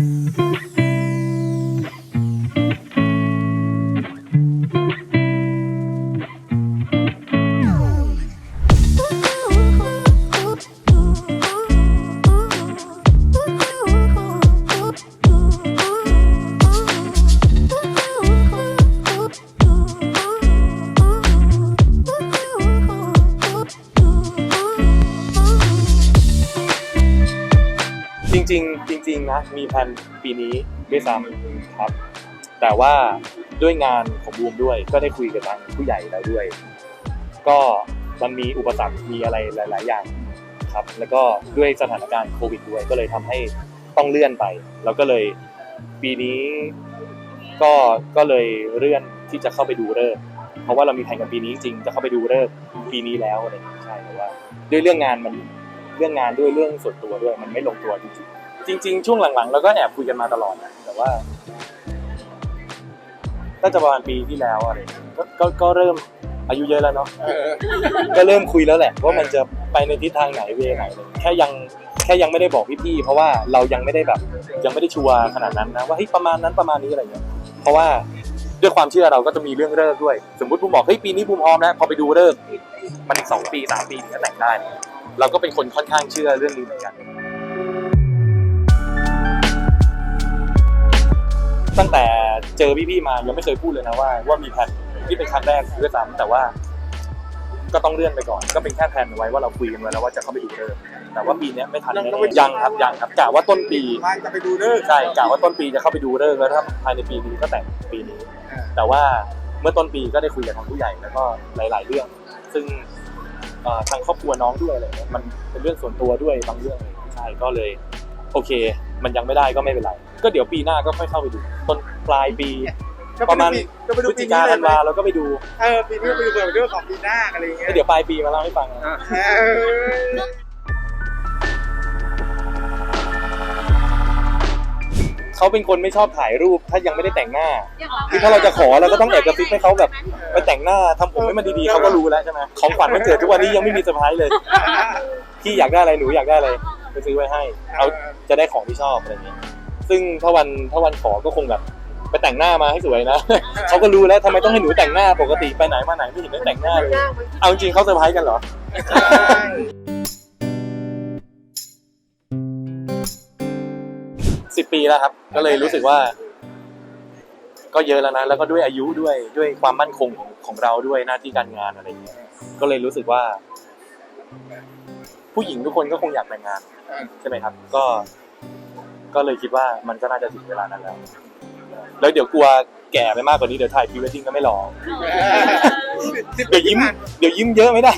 Mm-hmm. จริง ๆ จริง ๆ นะ มีแผนปีนี้ด้วยซ้ำครับ แต่ว่าด้วยงานของบูมด้วย ก็ได้คุยกับทางผู้ใหญ่แล้วด้วย ก็มันมีอุปสรรคมีอะไรหลาย ๆ อย่างครับ แล้วก็ด้วยสถานการณ์โควิดด้วย ก็เลยทำให้ต้องเลื่อนไป แล้วก็เลยปีนี้ก็ก็เลยเลื่อนที่จะเข้าไปดูฤกษ์เพราะว่าเรามีแผนกันปีนี้จริงจะเข้าไปดูฤกษ์ปีนี้แล้วอะไรอย่างเงี้ยใช่แต่ว่า ด้วยเรื่องงานมัน เรื่องงานด้วยเรื่องส่วนตัวด้วย มันไม่ลงตัวจริงๆจริง ๆ ช่วงหลังๆเราก็แอบคุยกันมาตลอดนะแต่ว่าน่าจะประมาณปีที่แล้วอะไรอย่างเงี้ยก็ก็ก็เริ่มอายุเยอะแล้วเนาะก็เริ่มคุยแล้วแหละว่ามันจะไปในทิศทางไหนเวไหนเลยแค่ยังแค่ยังไม่ได้บอกพี่ๆเพราะว่าเรายังไม่ได้แบบยังไม่ได้ชัวร์ขนาดนั้นนะว่าเฮ้ยประมาณนั้นประมาณนี้อะไรเงี้ยเพราะว่า ด้วยความเชื่อเราก็จะมีเรื่องเลิกด้วย สมมติบูมบอกเฮ้ยปีนี้บูมพร้อมแล้วพอไปดูเลิกมันอีกสองปีสามปีถึงจะแต่งได้เนี่ยเราก็เป็นคนค่อนข้างเชื่อเรื่องนี้เหมือนกัน ตั้งแต่เจอพี่ๆมายังไม่เคยพูดเลยนะว่าว่ามีแผนที่เป็นครั้งแรกด้วยซ้ำแต่ว่า ก็ต้องเลื่อนไปก่อน ก็เป็นแค่แผนไว้ว่าเราคุยกันไว้แล้วว่าจะเข้าไปดูเลิกษ์แต่ว่าปีเนี้ยไม่ทันยังแน่ต้องไปๆยังครับยังครับกะว่าต้นปีมาจะไปดูเลิกษ์ใช่กะว่าต้นปีจะเข้าไปดูเลิกษ์แล้วถ้าภายในปีนี้ก็แต่งปีนี้อ่าแต่ว่าเมื่อต้นปีก็ได้คุยกับทางผู้ใหญ่แล้วก็หลาย ๆ เรื่อง ซึ่งเอ่อทางครอบครัวน้องด้วยอะไรเงี้ยมันเป็นเรื่องส่วนตัวด้วยบางเรื่องเลยใช่ก็เลย โอเค มันยังไม่ได้ก็ไม่เป็นไร ก็เดี๋ยวปีหน้าก็ค่อยเข้าไปดูต้นปลายปี ก็ประมาณก็ไปพดูฤศปีจินี้กาเลธัยนวาเราก็ไปดูเออปีนี้ก็ไปดูเปิดเรื่องของปีหน้าอะไรอย่างเงี้ยแล้วเดี๋ยวปลายปีมาเล่าให้ฟังนะ เออ เขาเป็นคนไม่ชอบถ่ายรูปถ้ายังไม่ได้แต่งหน้า คือถ้าเราจะขอเราก็ต้องแอบกระซิบให้เขาแบบ ไปแต่งหน้าทำผมให้มันดีๆเขาก็รู้แล้วใช่ไหมของขวัญวันเกิดทุกวันนี้ยังไม่มีเซอร์ไพรส์เลยพี่อยากได้อะไรหนูอยากได้อะไรไปซื้อไว้ให้เอาจะได้ของที่ชอบอะไรอย่างเงี้ยซึ่งถ้าวันถ้าวันขอก็คงแบบ ไปแต่งหน้ามาให้สวยนะ เขาก็รู้แล้วทำไมต้องให้หนูแต่งหน้าปกติไปไหนมาไหนไม่เห็นได้แต่งหน้าเลย เอาจริงๆเขาเซอร์ไพรส์กันเหรอ สิบปีแล้วครับ ก็เลยรู้สึกว่า ก็เยอะแล้วนะ แล้วก็ด้วยอายุด้วยด้วยความมั่นคงของของเราด้วยหน้าที่การงานอะไรอย่างเงี้ย ก็เลยรู้สึกว่า ผู้หญิงทุกคนก็คงอยากแต่งงาน ใช่ไหมครับ ก็ ก็เลยคิดว่ามันก็น่าจะถึงเวลานั้นแล้ว แล้วเดี๋ยวกลัวแก่ไปมากกว่านี้เดี๋ยวถ่ายพรีเวดดิ้งก็ไม่หล่อเดี๋ยวยิ้มเดี๋ยวยิ้มเยอะไม่ได้